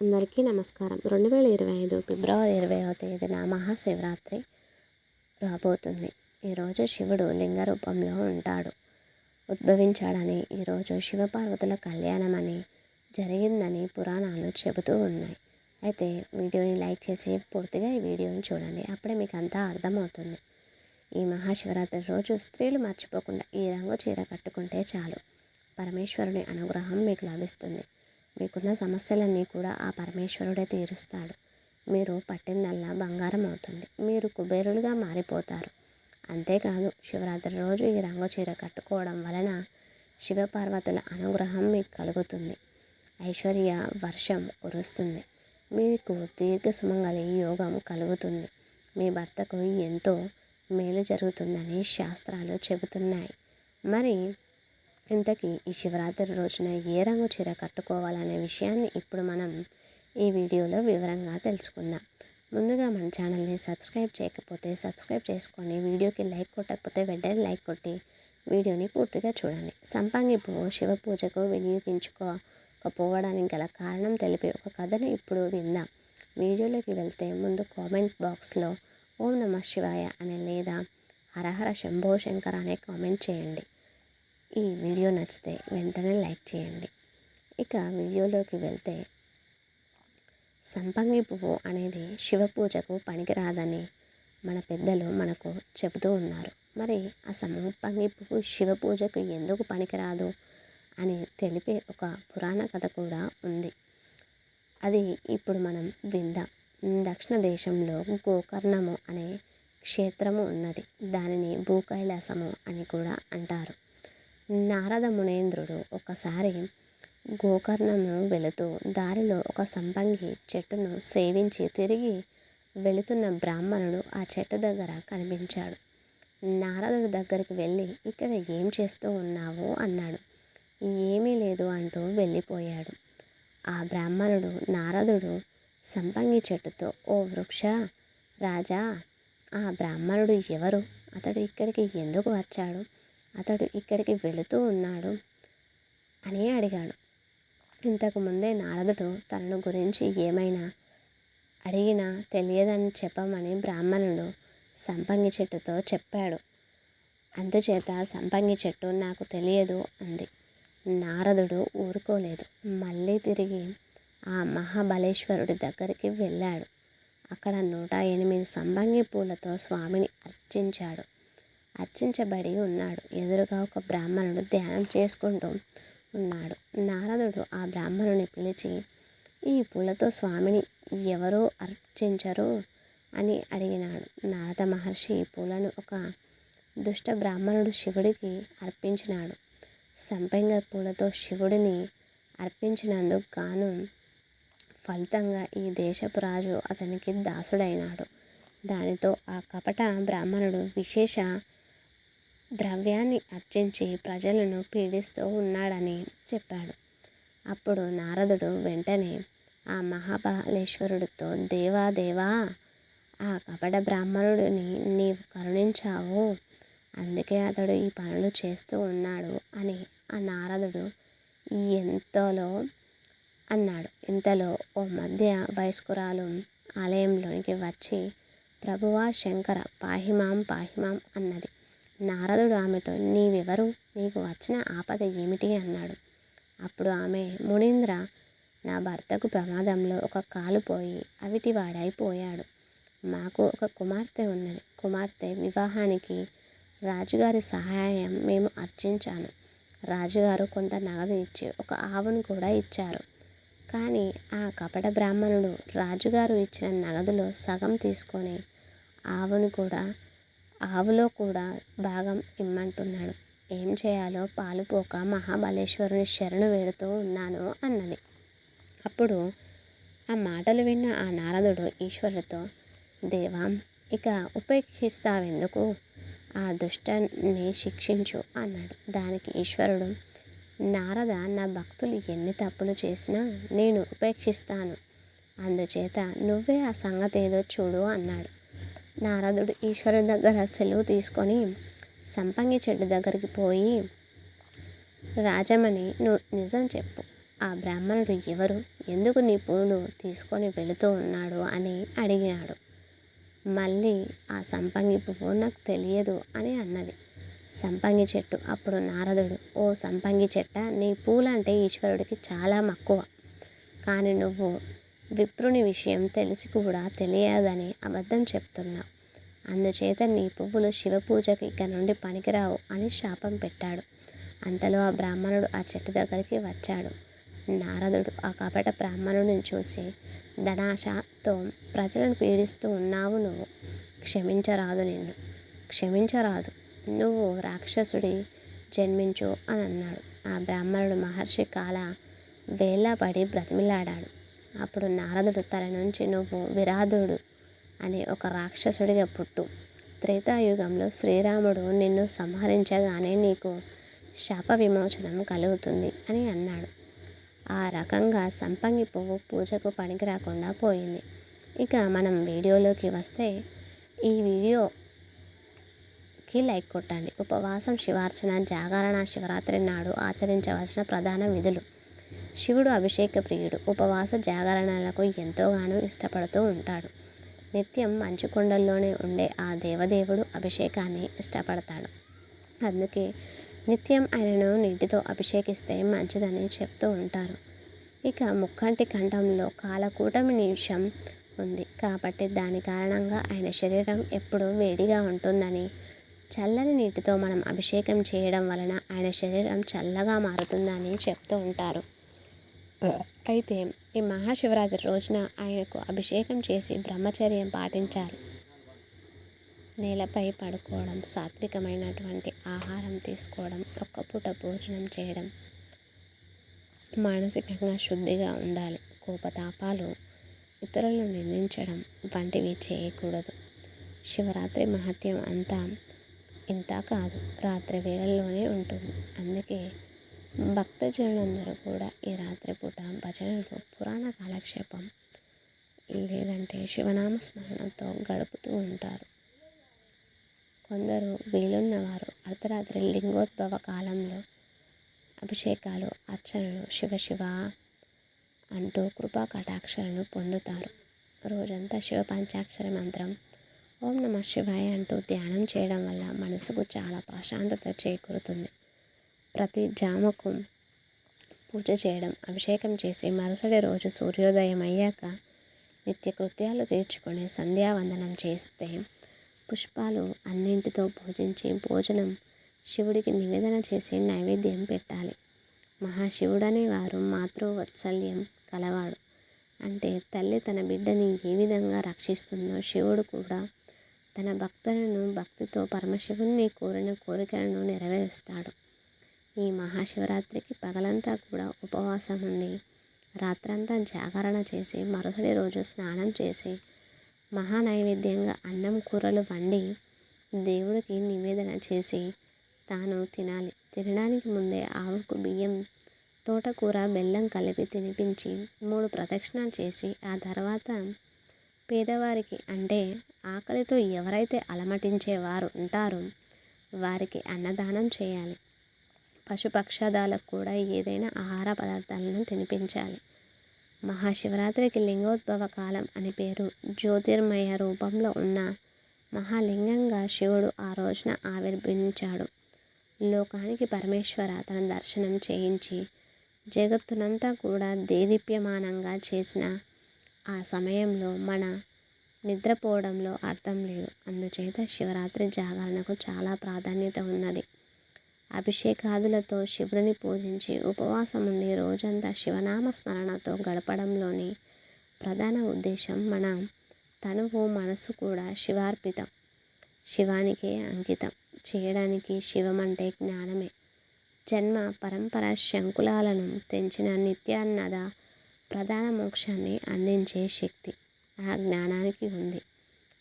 అందరికీ నమస్కారం. రెండు వేల ఇరవై ఐదు ఫిబ్రవరి ఇరవైవ తేదీన మహాశివరాత్రి రాబోతుంది. ఈరోజు శివుడు లింగ రూపంలో ఉంటాడు. ఉద్భవించాడని ఈరోజు శివపార్వతుల కళ్యాణం అని జరిగిందని పురాణాలు చెబుతూ ఉన్నాయి. అయితే వీడియోని లైక్ చేసి పూర్తిగా ఈ వీడియోని చూడండి. అప్పుడే మీకు అంతా అర్థమవుతుంది. ఈ మహాశివరాత్రి రోజు స్త్రీలు మర్చిపోకుండా ఈ రంగు చీర కట్టుకుంటే చాలు. పరమేశ్వరుని అనుగ్రహం మీకు లభిస్తుంది. మీకున్న సమస్యలన్నీ కూడా ఆ పరమేశ్వరుడే తీరుస్తాడు. మీరు పట్టిందల్లా బంగారం అవుతుంది. మీరు కుబేరులుగా మారిపోతారు. అంతేకాదు శివరాత్రి రోజు ఈ రంగు చీర కట్టుకోవడం వలన శివపార్వతుల అనుగ్రహం మీకు కలుగుతుంది. ఐశ్వర్య వర్షం కురుస్తుంది. మీకు దీర్ఘ సుమంగళి యోగం కలుగుతుంది. మీ భర్తకు ఎంతో మేలు జరుగుతుందని శాస్త్రాలు చెబుతున్నాయి. మరి ఇంతకీ ఈ శివరాత్రి రోజున ఏ రంగు చీర కట్టుకోవాలనే విషయాన్ని ఇప్పుడు మనం ఈ వీడియోలో వివరంగా తెలుసుకుందాం. ముందుగా మన ఛానల్ని సబ్స్క్రైబ్ చేయకపోతే సబ్స్క్రైబ్ చేసుకొని వీడియోకి లైక్ కొట్టకపోతే వెంటనే లైక్ కొట్టి వీడియోని పూర్తిగా చూడండి. సంపంగి పువ్వు శివ పూజకు వినియోగించుకోకపోవడానికి గల కారణం తెలిపి ఒక కథను ఇప్పుడు విందాం. వీడియోలోకి వెళ్తే ముందు కామెంట్ బాక్స్లో ఓం నమ శివాయ అనే లేదా హరహర శంభో శంకర్ అనే కామెంట్ చేయండి. ఈ వీడియో నచ్చితే వెంటనే లైక్ చేయండి. ఇక వీడియోలోకి వెళ్తే సంపంగి పువ్వు అనేది శివ పూజకు పనికిరాదని మన పెద్దలు మనకు చెబుతూ ఉన్నారు. మరి ఆ సంపంగి పువ్వు శివ పూజకు ఎందుకు పనికిరాదు అని తెలిపే ఒక పురాణ కథ కూడా ఉంది. అది ఇప్పుడు మనం విందాం. దక్షిణ దేశంలో గోకర్ణము అనే క్షేత్రము ఉన్నది. దానిని భూకైలాసము అని కూడా అంటారు. నారద మునేంద్రుడు ఒకసారి గోకర్ణము వెళుతూ దారిలో ఒక సంపంగి చెట్టును సేవించి తిరిగి వెళుతున్న బ్రాహ్మణుడు ఆ చెట్టు దగ్గర కనిపించాడు. నారదుడు దగ్గరికి వెళ్ళి ఇక్కడ ఏం చేస్తూ ఉన్నావు? అన్నాడు. ఏమీ లేదు అంటూ వెళ్ళిపోయాడు. ఆ బ్రాహ్మణుడు నారదుడు సంపంగి చెట్టుతో ఓ వృక్ష రాజా ఆ బ్రాహ్మణుడు ఎవరు? అతడు ఇక్కడికి ఎందుకు వచ్చాడు? అతడు ఇక్కడికి వెళుతూ ఉన్నాడు అని అడిగాడు. ఇంతకుముందే నారదుడు తనను గురించి ఏమైనా అడిగినా తెలియదని చెప్పమని బ్రాహ్మణుడు సంపంగి చెట్టుతో చెప్పాడు. అందుచేత సంపంగి చెట్టు నాకు తెలియదు అంది. నారదుడు ఊరుకోలేదు. మళ్ళీ తిరిగి ఆ మహాబలేశ్వరుడి దగ్గరికి వెళ్ళాడు. అక్కడ నూట ఎనిమిది సంపంగి పూలతో స్వామిని అర్చించాడు. అర్చించబడి ఉన్నాడు. ఎదురుగా ఒక బ్రాహ్మణుడు ధ్యానం చేసుకుంటూ ఉన్నాడు. నారదుడు ఆ బ్రాహ్మణుని పిలిచి ఈ పూలతో స్వామిని ఎవరు అర్చించరు? అని అడిగినాడు. నారద మహర్షి ఈ పూలను ఒక దుష్ట బ్రాహ్మణుడు శివుడికి అర్పించినాడు. సంపెంగ పూలతో శివుడిని అర్పించినందుకు గాను ఫలితంగా ఈ దేశపు రాజు అతనికి దాసుడైనాడు. దానితో ఆ కపట బ్రాహ్మణుడు విశేష ద్రవ్యాన్ని అర్చించి ప్రజలను పీడిస్తూ ఉన్నాడని చెప్పాడు. అప్పుడు నారదుడు వెంటనే ఆ మహాబలేశ్వరుడితో దేవా దేవా ఆ కపట బ్రాహ్మణుడిని నీవు కరుణించావు. అందుకే అతడు ఈ పనులు చేస్తూ ఉన్నాడు అని ఆ నారదుడు ఎంతలో అన్నాడు. ఇంతలో ఓ మధ్య వయస్కురాలు ఆలయంలోనికి వచ్చి ప్రభువా శంకర పాహిమాం పాహిమాం అన్నది. నారదుడు ఆమెతో నీవెవరు? నీకు వచ్చిన ఆపద ఏమిటి అన్నాడు. అప్పుడు ఆమె మునీంద్ర నా భర్తకు ప్రమాదంలో ఒక కాలు పోయి అవిటి వాడైపోయాడు మాకు ఒక కుమార్తె ఉన్నది. కుమార్తె వివాహానికి రాజుగారి సహాయం మేము అర్చించాను. రాజుగారు కొంత నగదు ఇచ్చి ఒక ఆవును కూడా ఇచ్చారు. కానీ ఆ కపట బ్రాహ్మణుడు రాజుగారు ఇచ్చిన నగదులో సగం తీసుకొని ఆవును కూడా ఆవులో కూడా భాగం ఇమ్మంటున్నాడు. ఏం చేయాలో పాలుపోక మహాబలేశ్వరుని శరణు వేడుతూ ఉన్నాను అన్నది. అప్పుడు ఆ మాటలు విన్న ఆ నారదుడు ఈశ్వరుడితో దేవా ఇక ఉపేక్షిస్తావెందుకు? ఆ దుష్టాన్ని శిక్షించు అన్నాడు. దానికి ఈశ్వరుడు నారద నా భక్తులు ఎన్ని తప్పులు చేసినా నేను ఉపేక్షిస్తాను. అందుచేత నువ్వే ఆ సంగతి ఏదో చూడు అన్నాడు. నారదుడు ఈశ్వరుడి దగ్గర సెలవు తీసుకొని సంపంగి చెట్టు దగ్గరికి పోయి రాజమణి నువ్వు నిజం చెప్పు. ఆ బ్రాహ్మణుడు ఎవరు? ఎందుకు నీ పూలు తీసుకొని వెళుతూ ఉన్నాడు? అని అడిగినాడు మళ్ళీ ఆ సంపంగి పువ్వు నాకు తెలియదు అని అన్నది. సంపంగి చెట్టు అప్పుడు నారదుడు ఓ సంపంగి చెట్ట నీ పూలంటే ఈశ్వరుడికి చాలా మక్కువ. కానీ నువ్వు విప్రుని విషయం తెలిసి కూడా తెలియదని అబద్ధం చెప్తున్నావు అందుచేత నీ పువ్వులు శివపూజకి ఇక నుండి పనికిరావు అని శాపం పెట్టాడు. అంతలో ఆ బ్రాహ్మణుడు ఆ చెట్టు దగ్గరికి వచ్చాడు. నారదుడు ఆ కపట బ్రాహ్మణుడిని చూసి ధనాశతో ప్రజలను పీడిస్తూ ఉన్నావు నువ్వు. క్షమించరాదు నిన్ను. క్షమించరాదు. నువ్వు రాక్షసుడి జన్మించు అని అన్నాడు. ఆ బ్రాహ్మణుడు మహర్షి కాల వేలాపడి బ్రతిమిలాడాడు. అప్పుడు నారదుడు తల నుంచి నువ్వు విరాధుడు అనే ఒక రాక్షసుడిగా పుట్టు. త్రేతాయుగంలో శ్రీరాముడు నిన్ను సంహరించగానే నీకు శాప విమోచనం కలుగుతుంది అని అన్నాడు. ఆ రకంగా సంపంగి పువ్వు పూజకు పనికి రాకుండా పోయింది. ఇక మనం వీడియోలోకి వస్తే ఈ వీడియోకి లైక్ కొట్టండి. ఉపవాసం శివార్చన జాగరణ శివరాత్రి నాడు ఆచరించవలసిన ప్రధాన విధులు. శివుడు అభిషేక ప్రియుడు. ఉపవాస జాగరణలకు ఎంతోగానో ఇష్టపడుతూ ఉంటాడు. నిత్యం మంచు కొండల్లోనే ఉండే ఆ దేవదేవుడు అభిషేకాన్ని ఇష్టపడతాడు. అందుకే నిత్యం ఆయనను నీటితో అభిషేకిస్తే మంచిదని చెప్తూ ఉంటారు. ఇక ముక్కంటి కంఠంలో కాలకూటమి నిమిషం ఉంది. కాబట్టి దాని కారణంగా ఆయన శరీరం ఎప్పుడూ వేడిగా ఉంటుందని చల్లని నీటితో మనం అభిషేకం చేయడం వలన ఆయన శరీరం చల్లగా మారుతుందని చెప్తూ ఉంటారు. అయితే ఈ మహాశివరాత్రి రోజున ఆయనకు అభిషేకం చేసి బ్రహ్మచర్యం పాటించాలి. నేలపై పడుకోవడం సాత్వికమైనటువంటి ఆహారం తీసుకోవడం ఒక్క పూట భోజనం చేయడం మానసికంగా శుద్ధిగా ఉండాలి. కోపతాపాలు ఇతరులను నిందించడం వంటివి చేయకూడదు. శివరాత్రి మహత్యం అంతా ఇంత కాదు రాత్రి వేళల్లోనే ఉంటుంది. అందుకే భక్తజనులందరూ కూడా ఈ రాత్రిపూట భజనలు పురాణ కాలక్షేపం లేదంటే శివనామ స్మరణతో గడుపుతూ ఉంటారు. కొందరు వీలున్నవారు అర్ధరాత్రి లింగోద్భవ కాలంలో అభిషేకాలు అర్చనలు శివ శివ అంటూ కృపా కటాక్షలను పొందుతారు. రోజంతా శివ పంచాక్షర మంత్రం ఓం నమ శివాయ అంటూ ధ్యానం చేయడం వల్ల మనసుకు చాలా ప్రశాంతత చేకూరుతుంది. ప్రతి జామకు పూజ చేయడం అభిషేకం చేసి మరుసటి రోజు సూర్యోదయం అయ్యాక నిత్య కృత్యాలు తీర్చుకొని సంధ్యావందనం చేస్తే పుష్పాలు అన్నింటితో పూజించి భోజనం శివుడికి నివేదన చేసి నైవేద్యం పెట్టాలి. మహాశివుడనే వారు మాతృవత్సల్యం కలవాడు. అంటే తల్లి తన బిడ్డని ఏ విధంగా రక్షిస్తుందో శివుడు కూడా తన భక్తులను భక్తితో పరమశివుణ్ణి కోరిన కోరికలను నెరవేరుస్తాడు. ఈ మహాశివరాత్రికి పగలంతా కూడా ఉపవాసం ఉండి రాత్రంతా జాగరణ చేసి మరుసటి రోజు స్నానం చేసి మహా నైవేద్యంగా అన్నం కూరలు వండి దేవుడికి నివేదన చేసి తాను తినాలి. తినడానికి ముందే ఆవుకు బియ్యం తోటకూర బెల్లం కలిపి తినిపించి మూడు ప్రదక్షిణాలు చేసి ఆ తర్వాత పేదవారికి అంటే ఆకలితో ఎవరైతే అలమటించేవారు ఉంటారో వారికి అన్నదానం చేయాలి. పశుపక్షాదాలకు కూడా ఏదైనా ఆహార పదార్థాలను తినిపించాలి. మహాశివరాత్రికి లింగోద్భవ కాలం అని పేరు. జ్యోతిర్మయ రూపంలో ఉన్న మహాలింగంగా శివుడు ఆ రోజున ఆవిర్భవించాడు లోకానికి పరమేశ్వర తన దర్శనం చేయించి జగత్తునంతా కూడా దేదీప్యమానంగా చేసిన ఆ సమయంలో మన నిద్రపోవడంలో అర్థం లేదు. అందుచేత శివరాత్రి జాగరణకు చాలా ప్రాధాన్యత ఉన్నది. అభిషేకాదులతో శివుడిని పూజించి ఉపవాసం ఉండి రోజంతా శివనామ స్మరణతో గడపడంలోని ప్రధాన ఉద్దేశం మన తనువు మనసు కూడా శివార్పితం శివానికే అంకితం చేయడానికి శివం అంటే జ్ఞానమే. జన్మ పరంపర శంకులాలను తెంచిన నిత్యాన్నద ప్రధాన మోక్షాన్ని అందించే శక్తి ఆ జ్ఞానానికి ఉంది.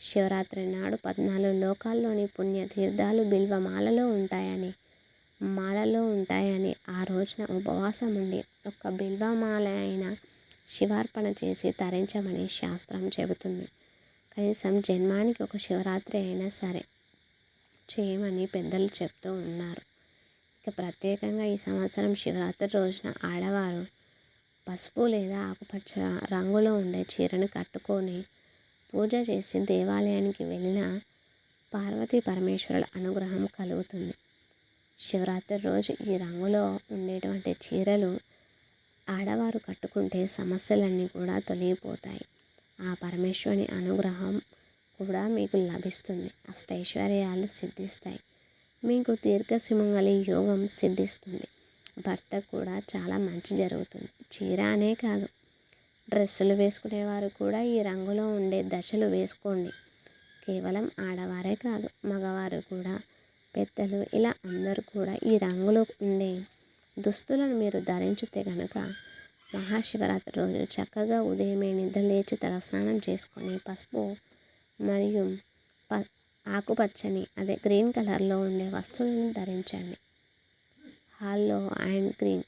శివరాత్రి నాడు పద్నాలుగు లోకాల్లోని పుణ్యతీర్థాలు బిల్వమాలలో ఉంటాయని మాలలో ఉంటాయని ఆ రోజున ఉపవాసం ఉండి ఒక బిల్వమాల అయిన శివార్పణ చేసి తరించమని శాస్త్రం చెబుతుంది. కనీసం జన్మానికి ఒక శివరాత్రి అయినా సరే చేయమని పెద్దలు చెప్తూ ఉన్నారు. ఇక ప్రత్యేకంగా ఈ సంవత్సరం శివరాత్రి రోజున ఆడవారు పసుపు లేదా ఆకుపచ్చ రంగులో ఉండే చీరను కట్టుకొని పూజ చేసి దేవాలయానికి వెళ్ళిన పార్వతీ పరమేశ్వరుల అనుగ్రహం కలుగుతుంది. శివరాత్రి రోజు ఈ రంగులో ఉండేటువంటి చీరలు ఆడవారు కట్టుకుంటే సమస్యలన్నీ కూడా తొలగిపోతాయి. ఆ పరమేశ్వరుని అనుగ్రహం కూడా మీకు లభిస్తుంది. అష్టైశ్వర్యాలు సిద్ధిస్తాయి. మీకు దీర్ఘసుమంగళి యోగం సిద్ధిస్తుంది. భర్త కూడా చాలా మంచి జరుగుతుంది. చీర అనే కాదు. డ్రెస్సులు వేసుకునేవారు కూడా ఈ రంగులో ఉండే దశలు వేసుకోండి. కేవలం ఆడవారే కాదు మగవారు కూడా పెద్దలు ఇలా అందరూ కూడా ఈ రంగులో ఉండే దుస్తులను మీరు ధరించితే కనుక మహాశివరాత్రి రోజు చక్కగా ఉదయమే నిద్ర లేచి తలస్నానం చేసుకొని పసుపు మరియు ప ఆకుపచ్చని అదే గ్రీన్ కలర్లో ఉండే వస్తువులను ధరించండి. హాల్లో అండ్ గ్రీన్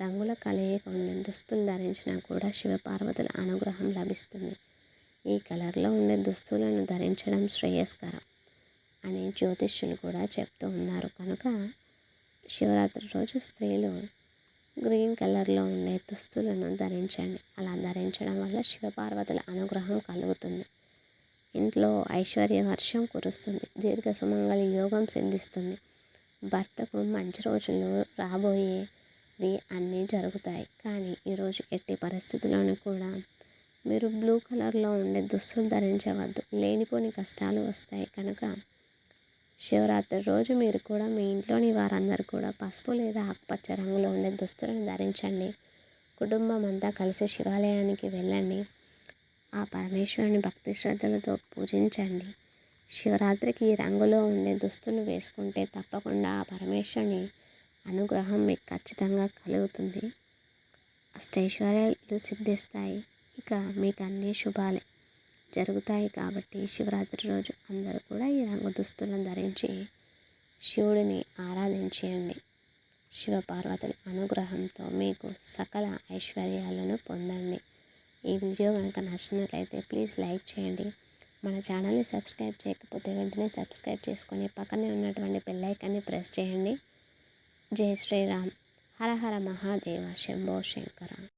రంగుల కలయిక ఉండే దుస్తులు ధరించినా కూడా శివపార్వతుల అనుగ్రహం లభిస్తుంది. ఈ కలర్లో ఉండే దుస్తులను ధరించడం శ్రేయస్కరం. అని జ్యోతిష్యులు కూడా చెప్తూ ఉన్నారు. కనుక శివరాత్రి రోజు స్త్రీలు గ్రీన్ కలర్లో ఉండే దుస్తులను ధరించండి. అలా ధరించడం వల్ల శివపార్వతుల అనుగ్రహం కలుగుతుంది. ఇంట్లో ఐశ్వర్య వర్షం కురుస్తుంది. దీర్ఘ సుమంగళి యోగం సిద్ధిస్తుంది. భర్తకు మంచి రోజులు రాబోయేవి అన్నీ జరుగుతాయి. కానీ ఈరోజు ఎట్టి పరిస్థితుల్లోనూ కూడా మీరు బ్లూ కలర్లో ఉండే దుస్తులు ధరించవద్దు. లేనిపోని కష్టాలు వస్తాయి. కనుక శివరాత్రి రోజు మీరు కూడా మీ ఇంట్లోని వారందరూ కూడా పసుపు లేదా ఆకుపచ్చ రంగులో ఉండే దుస్తులను ధరించండి. కుటుంబం అంతా కలిసి శివాలయానికి వెళ్ళండి. ఆ పరమేశ్వరుని భక్తి శ్రద్ధలతో పూజించండి. శివరాత్రికి ఈ రంగులో ఉండే దుస్తులు వేసుకుంటే తప్పకుండా ఆ పరమేశ్వరుని అనుగ్రహం మీకు ఖచ్చితంగా కలుగుతుంది. అష్టైశ్వర్యాలు సిద్ధిస్తాయి. ఇక మీకు అన్ని శుభాలే. జరుగుతాయి కాబట్టి శివరాత్రి రోజు అందరూ కూడా ఈ రంగు దుస్తులను ధరించి శివుడిని ఆరాధించండి శివపార్వతుల అనుగ్రహంతో మీకు సకల ఐశ్వర్యాలను పొందండి. ఈ వీడియో కనుక నచ్చినట్లయితే ప్లీజ్ లైక్ చేయండి. మన ఛానల్ని సబ్స్క్రైబ్ చేయకపోతే వెంటనే సబ్స్క్రైబ్ చేసుకొని పక్కనే ఉన్నటువంటి బెల్లైకాన్ని ప్రెస్ చేయండి. జై శ్రీరామ్. హర హర మహాదేవ శంభో శంకర.